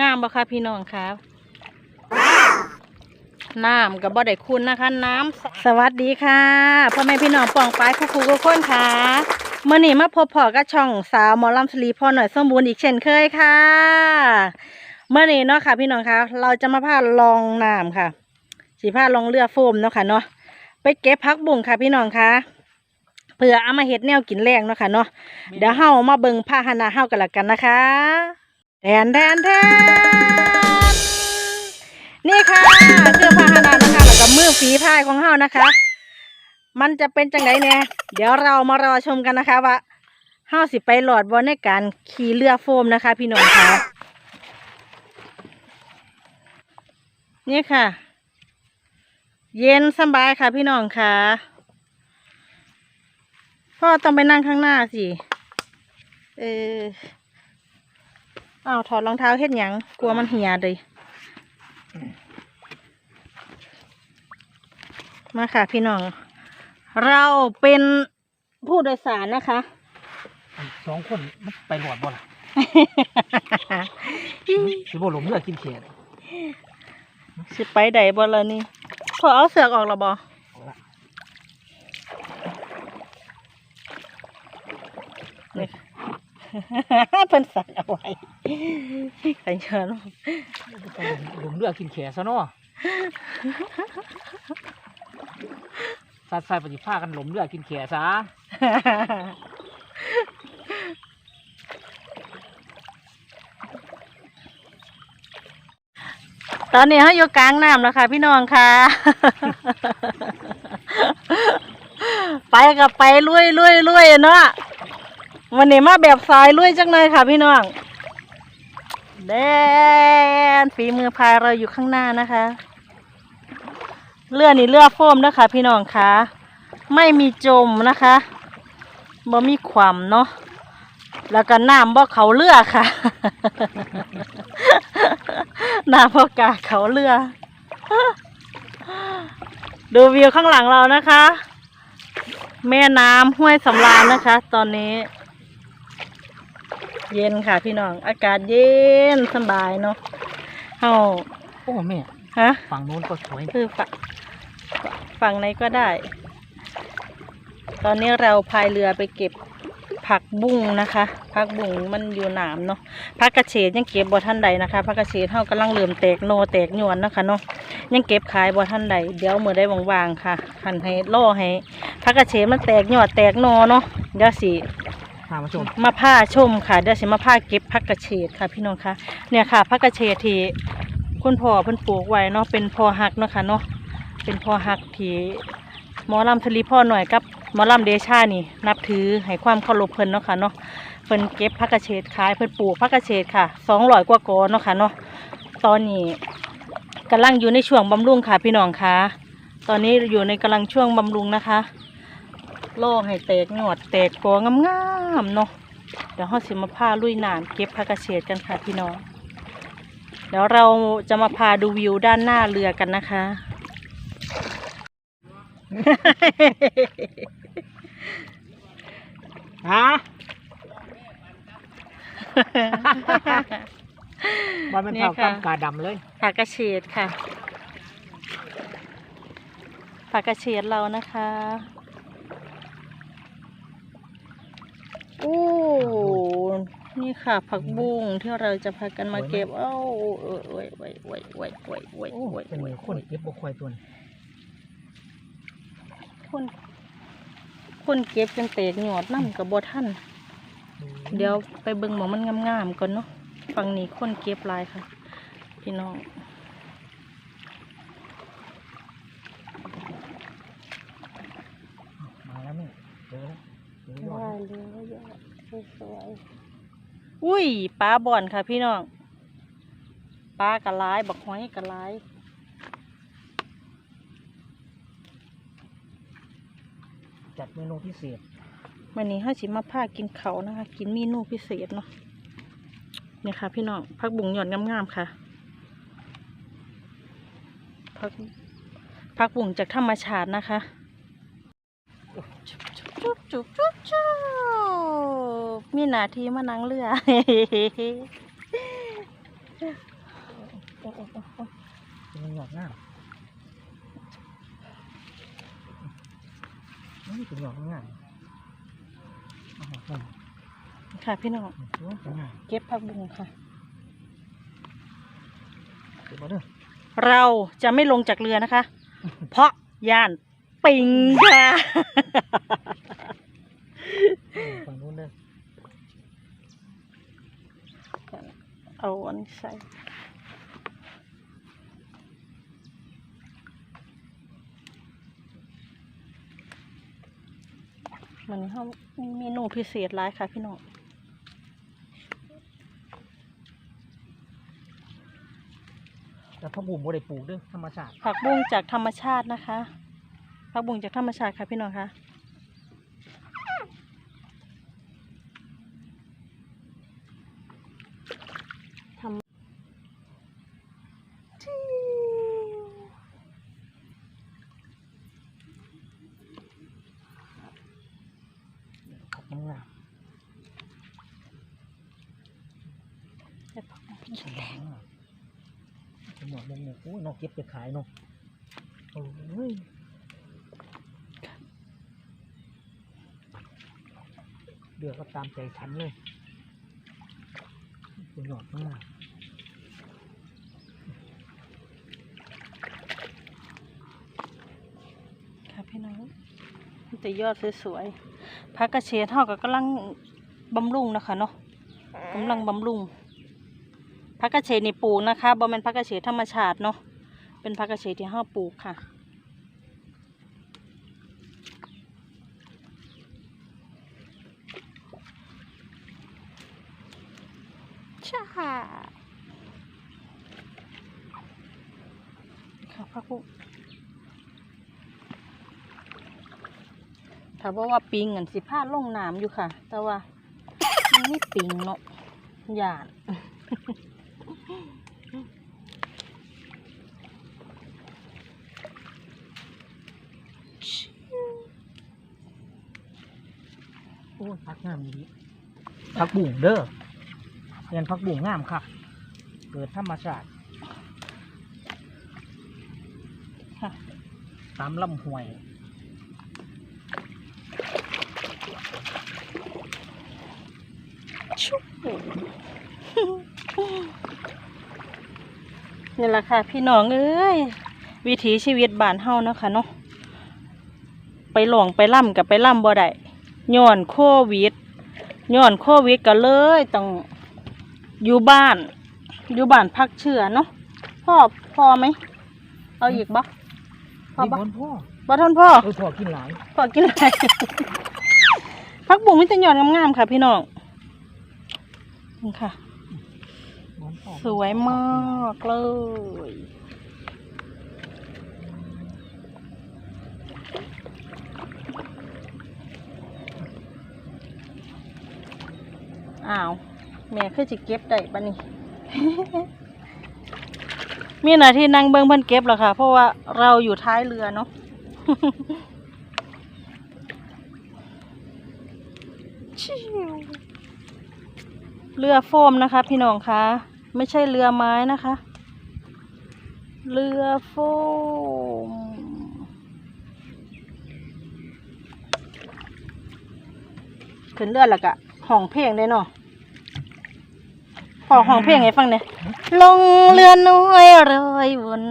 งามบ่คะพี่น้องครับน้ำกับบ่ได้คุณนะคะ น้ำสวัสดีค่ะพ่อแม่พี่น้องป่องปลายคู่คู่ทุกคนค่ะเมื่อนี้มาพบพอกับช่องสาวหมอลำสลีพ่อหน่อยสมบูรณ์อีกเช่นเคยค่ะเมื่อนี้เนาะค่ะ พี่น้องคะเราจะมาพาลองน้ำค่ะสีพาลองเรือโฟมเนาะค่ะเนาะไปเก็บพักบุ่งค่ะ พี่น้องคะเพื่อเอามาเฮ็ดแนวกินแรงเนาะค่ะเนาะเดี๋ยวเฮามาเบิ่งผ้าหนาเฮากันละกันนะคะ แทนแทนแทนนี่ค่ะเคือผ้าหนานะคะแล้วก็มือฝีพายของเฮานะคะ มันจะเป็นจังไดเนี่ยเดี๋ยวเรามารอชมกันนะคะว่าเฮาสิไปหลอดบอลในการขี่เรือโฟมนะคะ พี่น้องคะนี่ค่ะ เย็นสบายค่ะพี่น้องค่ะพ่อต้องไปนั่งข้างหน้าสิ เออ อ้าวถอดรองเท้าเฮ็ดหยังกลัวมันเหี่ยเลยมาค่ะพี่น้อง เราเป็นผู้โดยสารนะคะ สองคนมันไปหลอดบ่ล่ะสิบ่หลงเลือกินเขียดสิไปใดบ่ละนี่พอเอาเสือกออกแล้วบ่เอาละนี่ เพิ่นสั่นเอาไว้ใครเชิญหลงเลือกินเขียดซะเนาะสัตว์ใส่ปฏิภาคกันหลงเลือกินเขียดซะตอนนี้เขาอยู่กลางน้ำแล้วค่ะ พี่น้องค่ะ ไปกับไปลุยลุยลุยเนาะ วันนี้มาแบบสายลุยจังเลยค่ะพี่น้องแดนฝีมือพายเราอยู่ข้างหน้านะคะ เรือนี่เรือโฟมนะคะพี่น้องคะไม่มีจมนะคะบ่มีความเนาะแล้วก็น้ำบ่เขาเรือค่ะน้ำบ่กาเขาเรือดูวิวข้างหลังเรานะคะ แม่น้ำห้วยสำราญนะคะ ตอนนี้ เย็นค่ะพี่น้อง อากาศเย็นสบายเนาะเฮาโอ้แม่ฮะฝั่งโน้นก็สวยคือฝั่งฝั่งไหนก็ได้ ตอนนี้เราพายเรือไปเก็บผักบุ้งนะคะผักบุ้งมันอยู่หนามเนาะผักกระเฉดยังเก็บบ่ท่านใดนะคะผักกระเฉดเท่ากำลังเริ่มแตกโนแตกหนวนนะคะเนาะยังเก็บขายบ่ท่านใดเดี๋ยวมือได้ว่างๆค่ะหันให้ล่อให้ผักกระเฉดมันแตกหยอดแตกโนเนาะเดี๋ยวสิ พามาชมมาผ้าชมค่ะเดี๋ยวสิมาผ้าเก็บผักกระเฉดค่ะ พี่น้องคะเนี่ยค่ะผักกระเฉดที่คุณพ่อเพิ่นปลูกไว้เนาะเป็นพอหักเนาะค่ะเนาะเป็นพอหักที่หมอลำทลีพ่อหน่อยกับหมอลำเดชานี่ นับถือให้ความเคารพเพิ่นเนาะค่ะเนาะเพิ่นเก็บผักกระเฉดขายเพิ่นปลูกผักกระเฉดค่ะสองร้อยกว่ากอเนาะค่ะเนาะตอนนี้กำลังอยู่ในช่วงบำรุงค่ะพี่น้องค่ะ ตอนนี้อยู่ในกำลังช่วงบำรุงนะคะ โล่ให้แตกหนวดแตกกองามๆเนาะเดี๋ยวเราสิมาพาลุยน้ำเก็บผักกระเฉดกันค่ะพี่น้องเดี๋ยวเราจะมาพาดูวิวด้านหน้าเรือกันนะคะ ฮะบ้านมันนี่เท่าค่ะกำกาดำเลยผักกระเฉดค่ะผักกระเฉดเรานะคะ โอ้นี่ค่ะผักบุ้งที่เราจะพากันมาเก็บ เอ้าโอ้ยโอ้ยโอ้ยโอ้ยโอ้ยโอ้ยโอ้ยโอ้ยเป็นคนเก็บบ่ค่อยตัวนี้คนคนเก็บจนเตกหยอดน้ำกับบท่านเดี๋ยวไปเบิ่งหมอมันงามๆก่อนเนาะฝั่งนี้คนเก็บลายค่ะ พี่น้องมาแล้วแม่เจอแล้ว อยอดได้เลยยอดสวยอุ้ยปลาบ่อนค่ะพี่น้องปลากระลายบักหอยกระลายจัดเมนูพิเศษวันนี้ห้าสิมาพากินเขาวนะคะ กินเมนูพิเศษเนาะเนี่ยค่ะ พี่น้องผักบุ้งหยอดงามๆค่ะผักผักบุ้งจากธรรมชาตินะคะ จุ๊บจุ๊บจุ๊บจุบจุบมีหนาทีมานั่งเรือโอ้โอ้โอ้โอ้เป็นหยอดงามนี่เป็นหยอดงามเอาหยอดงาค่ะพี่น้องเก็บผักบุ้งค่ะเดี๋ยวมาด้อเราจะไม่ลงจากเรือนะคะ เพราะย่านปิงค่ะ ฝั่งนู้นเด้อเอาอันนี้ใส่มันเขามีเมนูพิเศษหลายค่ะพี่น้องแต่พ่อบุ๋มบ่ได้ปลูกเด้อธรรมชาติ ผักบุ้งจากธรรมชาตินะคะ ผักบุ้งจากธรรมชาติค่ะพี่น้องคะทำจิ้ว ผักงาม เก็บผักบุ้ง แข็งอะเป็นหยอดลงเนี่ยโอ้ยนอกเก็บไปขายเนาะโอ้ยเดือก็ตามใจฉันเลยเป็นหยอดงามค่ะพี่น้องจะยอดสวยๆผักกระเฉดเท่ากับกำลังบำรุงนะคะเนาะกำลังบำรุงผักกระเฉดนี่ปลูกนะคะบ่แม่นผักกระเฉดธรรมชาติเนาะ เป็นผักกระเฉดที่ห้าปลูกค่ะช่าค่ะพักบุ้งถ้าบอกว่าปิงอันสิพาลงน้ำอยู่ค่ะ แต่ว่ามันไม่ปิงเนาะหยาด อ้ยพักงามดีพักบุ๋งเด้อเรียนพักบุ๋งงามครับเกิดธรรมชาติค่ะตามลำห้วยชุบนี่แหละค่ะ พี่น้องเอ้ยวิถีชีวิตบ้านเฮาเนาะค่ะเนาะไปหลวงไปล่ำกับไปล่ำบ่ได้ ย้อนโควิดย้อนโควิดก็เลยต้องอยู่บ้าน อยู่บ้านพักเชื้อเนาะพ่อพอไหม เอาอีกบ่พอมีบ่บนพ่อบ่ทนพ่อเออพ่อกินหลายพอกินอะไร พักบุ้งมิตรยอดงามๆค่ะ พี่น้องนี่ค่ะ บนพ่อ สวยมากเลย อ้าว แม่คือจะเก็บได้ปะนี่มีหน้าที่นั่งเบิ้งเพิ่นเก็บแล้วค่ะ เพราะว่าเราอยู่ท้ายเรือเนาะชิวเรือโฟมนะคะ พี่น้องคะไม่ใช่เรือไม้นะคะ เรือโฟม ขึ้นเรือแล้วก็ห้องเพลงได้เนาะ พอห้องเพลงให้ฟังเนี่ยลงเรือน้อยรอยวน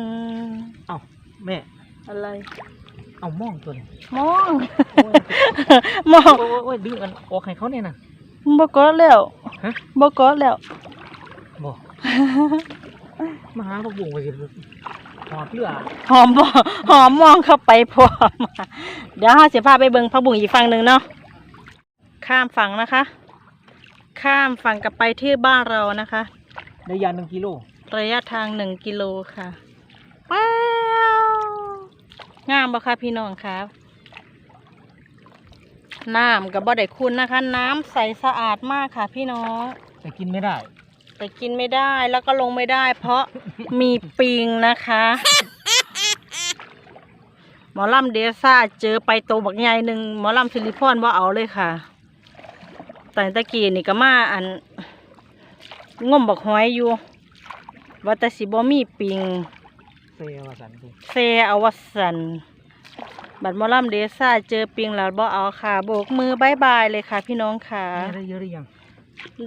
เอ้าแม่ อะไร เอามองตัวนี้มองโอ้ยมองโอ้ยโอ้ยดึงกันออกให้เขาเนี่ยนะบกอแล้วฮะบกอแล้วบอกมาหาพักบุ๋งไปสิหอบเรือหอมบ่หอมมองเข้าไปพร้อมเดี๋ยวห้าเสียพาไปเบิงพักบุ้งอีกฝั่งหนึ่งเนาะข้ามฝั่งนะคะ ข้ามฝั่งกลับไปที่บ้านเรานะคะได้ยาหนึ่งกิโล ระยะทางหนึ่งกิโลค่ะว้าวงามบ่คะพี่น้องครับน้ำกับบ่ได้คุณนะคะ น้ำใสสะอาดมากค่ะ พี่น้องแต่กินไม่ได้ แต่กินไม่ได้แล้วก็ลงไม่ได้ เพราะมีปิงนะคะหมอลำเดซ่าเจอไปโตวบักใหญ่หนึ่งหมอลำซิลิพอนว่าเอาเลยค่ะ แต่ตะกี้นี่ก็มาอันง่มบักหอยอยู่ว่าแต่สิบ่มีปิงเซว่าสันติเซเอาวัสันบัดหมอลำเดซ่าเจอปิงแล้วบ่เอาค่ะโบกมือบายบายเลยค่ะ พี่น้องค่ะแม่ได้เยอะหรือยัง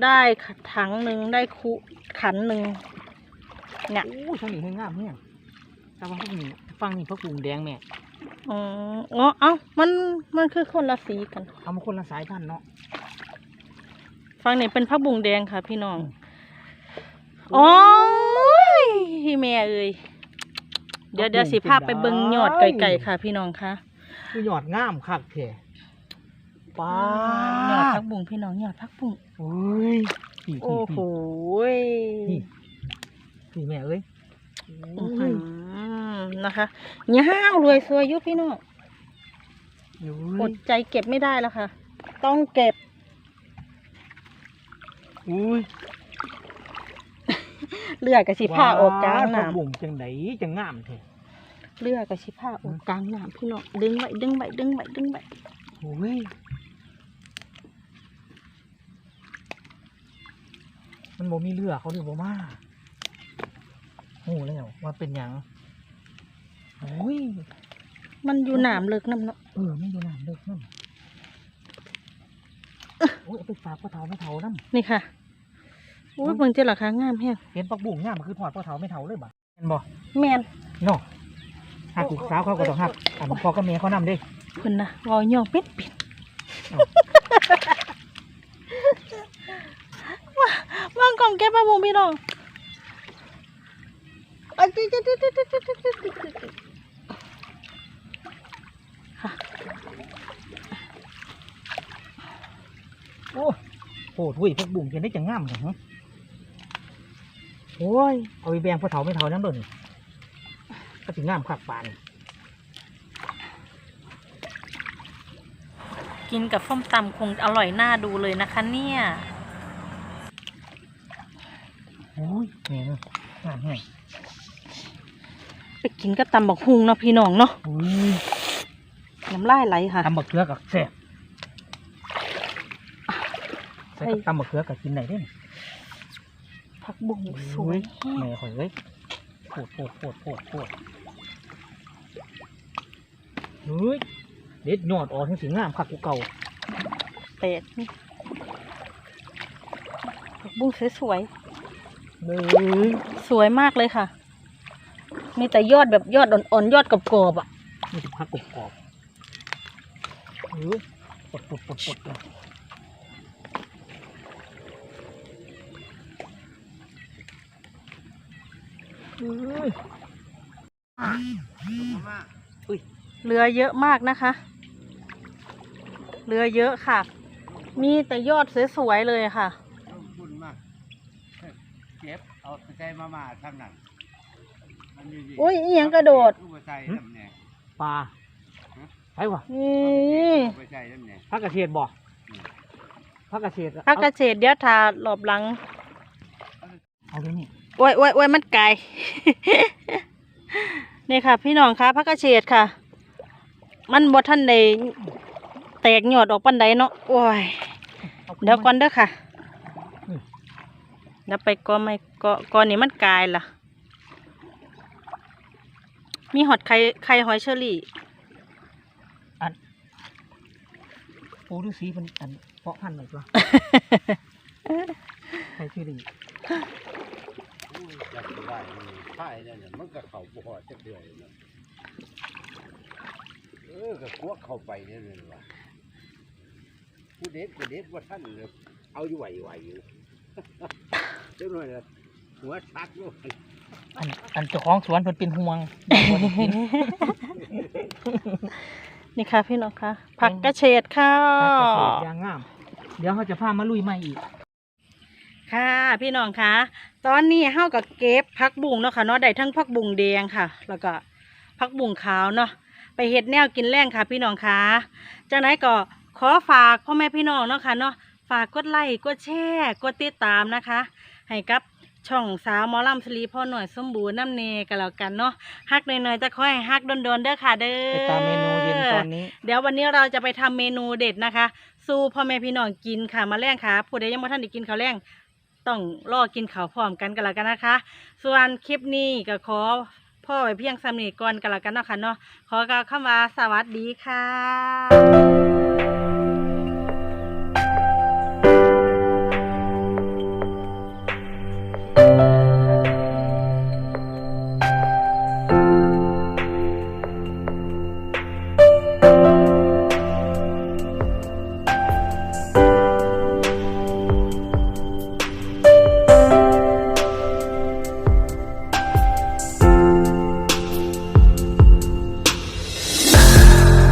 ได้ถังหนึ่งได้คุขันหนึ่งเนี่ยโอ้ยช่างนี้ให้งามเนี่ยแต่ว่าพวกนี้ฟังนี่พักบุ่งแดงแม่อ๋ออ๋อเอ้ามันมันคือคนละสีกันเอามาคนละสายพันธุ์เนาะ ฟังนี่เป็นพักบุงแดงค่ะ พี่น้องอืมอ๋อแม่เอ้ยเดี๋ยวเดี๋ยวสิพาไปเบิ่งยอดไก่ๆค่ะ พี่น้องค่ะคือยอดงามคักแท้ป้ายอดพักบุงพี่น้องยอดพักบุงโอ้ยพี่โอ้พี่โหพี่พี่แม่เอ้ยอื้อหือนะคะยาวรวยสวยอยุพี่น้องโอ้อยดใจเก็บไม่ได้แล้วค่ะ ต้องเก็บ อุ้ยเลือกกับสิผ้าออกกลางว้วน้ผักบุ่งจังไดจังงามแท้ำเลือกกับสิผ้าออกกลางน้ำพี่น้องดึงไว้ดึงไว้ดึงไว้ดึงไว้โอ้ยมันบ่มีเรือเขาเรียกว่ามาโอ้แล้วว่าเป็นหยังโอ้ยมันอยู่น้ำเลิกน้ำเนาะเออไม่ดูน้ำเลิกนั่น โอ้ยเอาไปฝากพ่อเฒ่าไม่เฒ่านั่นนี่ค่ะอุ้ยเบิ่งเจ้าราคางามแฮงเห็นปักบุ่งงามมันคือถอดพ่อเฒ่าไม่เฒ่าเลยบ่เห็นบ่แมนเนาะหากลูกสาวเขาก็ต้องหักอันพ่อกับแม่เขานำเด้เพิ่นนะวอยองเป็ดเป็ดเอ้าว่าว่างกล่องแก้ปลาบูพี่น้อง โอ้โหถุยพักบุ่งจะได้จังงามจังฮะโอ้ย เอาไปแบ่งพ่อเฒ่าไม่เฒ่านั่นเบิ่งก็สิงามคักปาน กินกับส้มตำคงอร่อยน่าดูเลยนะคะเนี่ย โอ้ยแม่เนอะงามแห้งไปกินกับตำบักฮุงเนาะพี่น้องเนาะโอ้ยน้ำลายไหลค่ะ ตำบักเขือกับแซ่บใส่ใส่กับตำบักเขือกับกินได้เด้นี่ผักบุ้งสวยแม่ข่อยเอ้ยโพดโพดโพดโพดโพดเฮ้ยเด็ดยอดออกทั้งสีงามคักกูเก่าเป็ดนี่ผักบุ้งสวยเลยๆสวยมากเลยค่ะ มีแต่ยอดแบบยอดอ่อนๆยอดกรอบๆอะนี่จะพักกบกรอบเฮ้ยปดปดปดปด เลยเฮ้ยเรือเยอะมากนะคะ เรือเยอะค่ะ มีแต่ยอดสวยๆเลยค่ะขอบคุณมากเก็บเอาใส่มามาทางนั้นมันมีอุ้ยอีหยังกระโดด เอาไปใส่น้ำเนี่ยปลาไปวะนี่เอาไปใส่น้ำเนี่ยพักกระเทียดบ่พักกระเทียดพักเกษตรเดี๋ยวทาหลบหลัง เอาไปนี่ โอ้ยโอ้ยโอ้ยมันไกลนี่ค่ะ พี่น้องคะพักเกษตรค่ะ มันบ่ทันได้แตกยอดออกปันใดเนาะโอ้ยอาไปเดี๋ยวก่อนเด้อค่ะอืมเดี๋ยวไปก็ไม่ก็ก่อนนี้มันกลายล่ะ มีหอดไข่ไข่หอยเชอรี่โอ้ดูสีมันอันเพาะพันธุ์หน่อยตัวใช่ชื่อดี อุ้ยจับได้นี่ไข่นั่นน่ะมันก็เข้าบ่ฮอดจักเดือนเนาะเออก็กวกเข้าไปนั่นน่ะว่ะผู้เด็ดก็เด็ดว่าท่านเลยเอาอยู่ไหวๆอยู่เจ้าหน่อยละหัวชักอยู่อันอันเจ้าของสวนเพิ่นเป็นห่วงบ่ได้กินนี่ค่ะพี่น้องค่ะผักกระเฉดค่ะพักกระเทียดยางงาม เดี๋ยวเขาจะพามาลุยใหม่อีก ค่ะพี่น้องคะ ตอนนี้เฮากับเก็บผักบุ้งเนาะค่ะเนาะได้ทั้งผักบุ้งแดงค่ะ แล้วก็ผักบุ้งขาวเนาะไปเฮ็ดแนวกินแรงค่ะ พี่น้องคะจากนั้นก็ขอฝากพ่อแม่พี่น้องเนาะค่ะเนาะฝากกดไลค์กดแชร์กดติดตามนะคะ ให้กับช่องสาวหมอลำสลีพ่อหน่อยสมบูรณ์น้ำเนกันแล้วกันเนาะฮักหน่อยๆจะค่อยฮักโดนๆเด้อค่ะเด้อไปตามเมนูเย็นตอนนี้ เดี๋ยววันนี้เราจะไปทำเมนูเด็ดนะคะ สู้พ่อแม่พี่น้องกินค่ะมาแรงค่ะผู้ใดยังไม่ทันได้กินข้าวแรง ต้องรอกินข้าวพร้อมกันกันแล้วกันนะคะ ส่วนคลิปนี้ก็ขอพ่อไว้เพียงสำนีก่อนกันแล้วกันเนาะค่ะเนาะขอกล่าวคำว่าสวัสดีค่ะ